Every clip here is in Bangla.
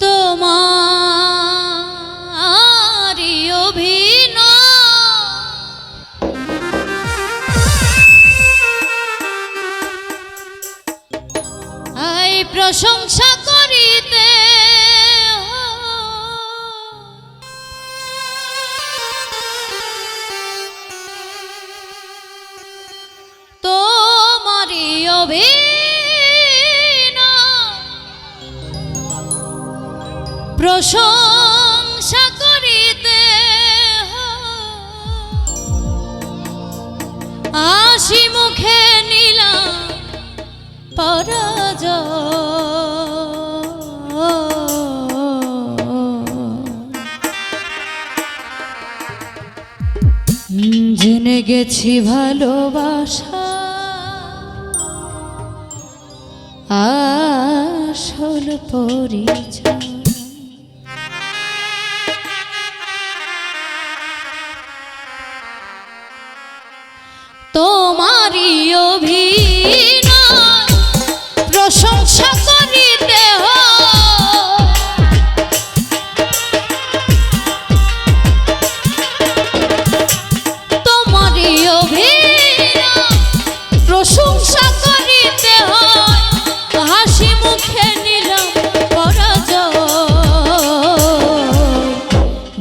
তোমারি প্রশংসা করিতে আসি মুখে নিলাম পরাজয়। জেনে গেছি ভালোবাসা আসল পরিচয়।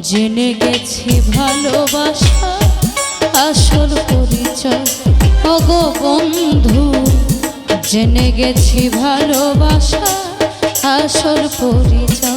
জেনে গেছি ভালোবাসা আসল পরিচয়। অগ বন্ধু জেনে গেছি ভালোবাসা আসল পরিচয়।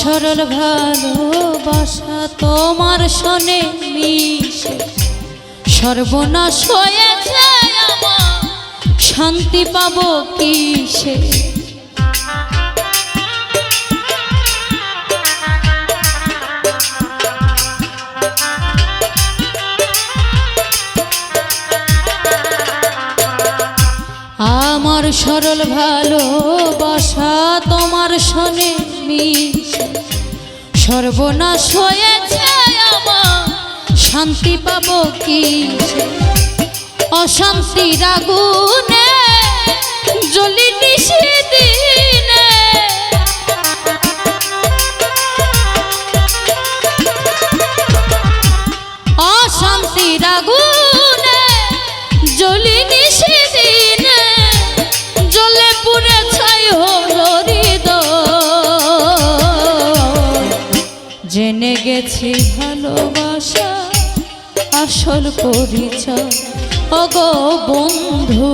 সরল ভালোবাসা তোমার শোনে মিশে। সর্বনাশ হয়েছে শান্তি পাব কিসে? আমার সরল ভালোবাসা তোমার শোনে মিশে সর্বনাশ হয়েছে আমার। শান্তি পাবো কি? অশান্তির আগুনে গেছি ভালোবাসা আসল পরিচয়। অগ বন্ধু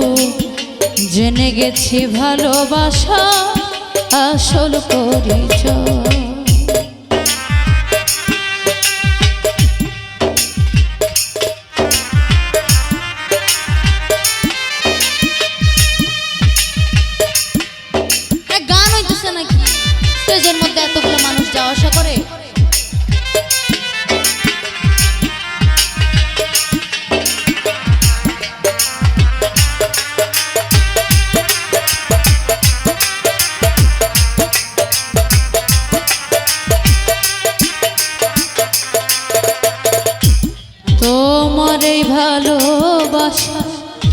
জেনে গেছি ভালোবাসা আসল পরিচয়।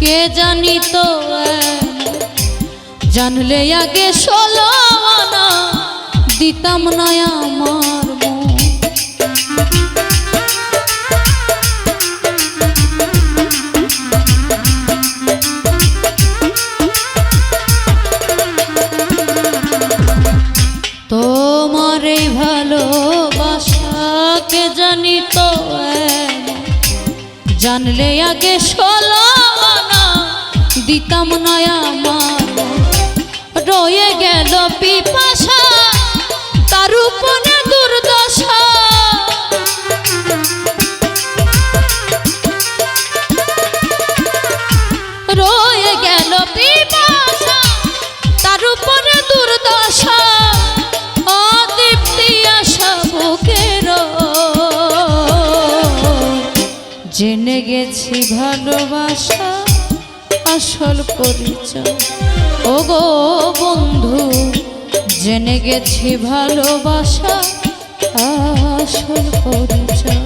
কে জানি তো জানলে আগে ষোলো আনা দিতাম না আমার তোমার এই ভালোবাসাকে জানি তো জানলে আগে ষোলো দিতাম নয়া রয়ে গেল পিপাসা, তার উপনে দুর্দশা। রয়ে গেল পিপাসা, তার উপনে দুর্দশা। অতৃপ্তি আশা জেনে গেছি ভালোবাসা। আসল পরিচয়। ও গো বন্ধু জেনে গেছি ভালোবাসা আসল পরিচয়।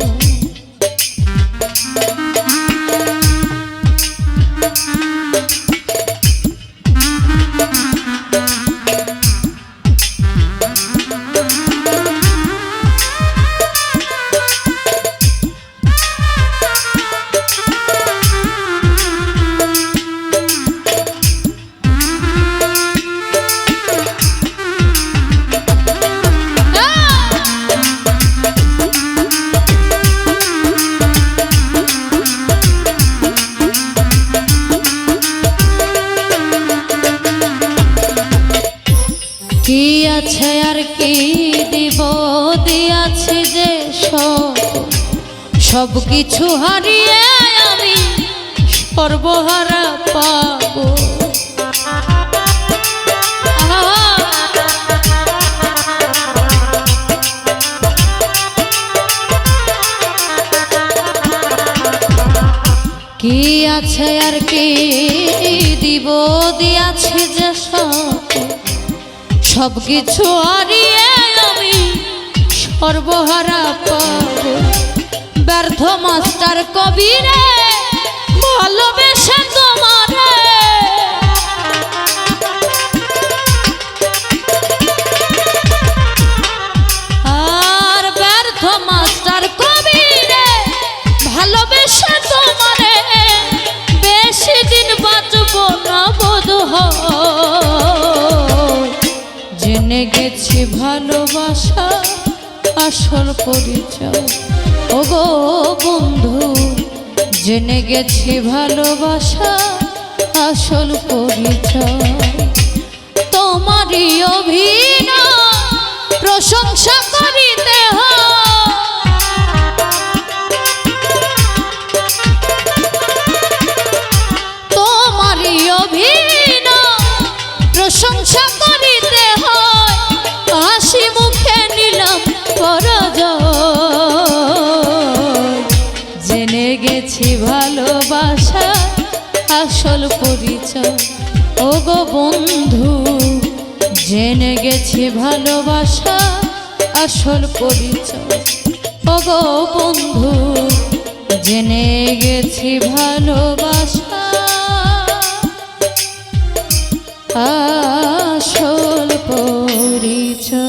কি দিব দিয়াছি যে সব কিছু হারিয়ে আমি সর্বহারা পাবো! কি আছে আর কি দিব দিয়াছে সব কিছু হারিয়ে আমি সর্বহারা পাব। ব্যর্থ মাস্টার কবিরে ভালোবেসে তোমারে গেছি ভালোবাসা, আসল পরিচয়। ও গো বন্ধু, জেনে গেছি ভালোবাসা, আসল পরিচয়। তোমারই অভিনয়, প্রশংসা করিতে গেছি ভালোবাসা, আসল পরিচয়। ও গো বন্ধু, জেনে গেছি ভালোবাসা, আসল পরিচয়। ও গো বন্ধু, জেনে গেছি ভালোবাসা, আসল পরিচয়।